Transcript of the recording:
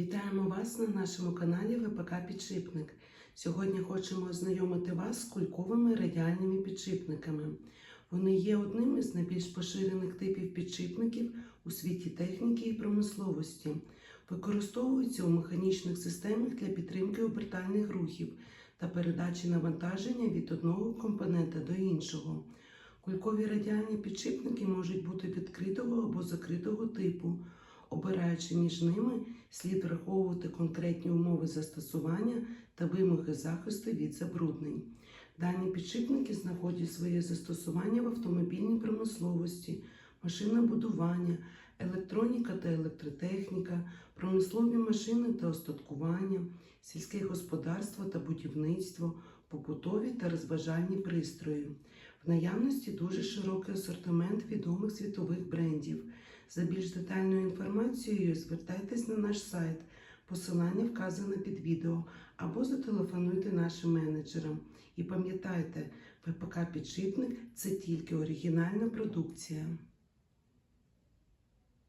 Вітаємо вас на нашому каналі ВПК Підшипник. Сьогодні хочемо ознайомити вас з кульковими радіальними підшипниками. Вони є одним із найбільш поширених типів підшипників у світі техніки і промисловості. Використовуються у механічних системах для підтримки обертальних рухів та передачі навантаження від одного компонента до іншого. Кулькові радіальні підшипники можуть бути відкритого або закритого типу. Обираючи між ними, слід враховувати конкретні умови застосування та вимоги захисту від забруднень. Дані підшипники знаходять своє застосування в автомобільній промисловості, машинобудування, електроніка та електротехніка, промислові машини та остаткування, сільське господарство та будівництво, побутові та розважальні пристрої. В наявності дуже широкий асортимент відомих світових брендів. За більш детальною інформацією звертайтесь на наш сайт, посилання вказане під відео, або зателефонуйте нашим менеджерам. І пам'ятайте, ППК Підшипник це тільки оригінальна продукція.